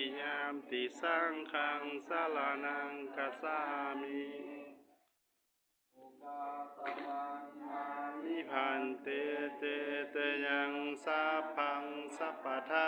ติยามติสังขังสาลานังกสามิอุกาตมังมานิพันเตเตเตยังสัพพังสัพพทา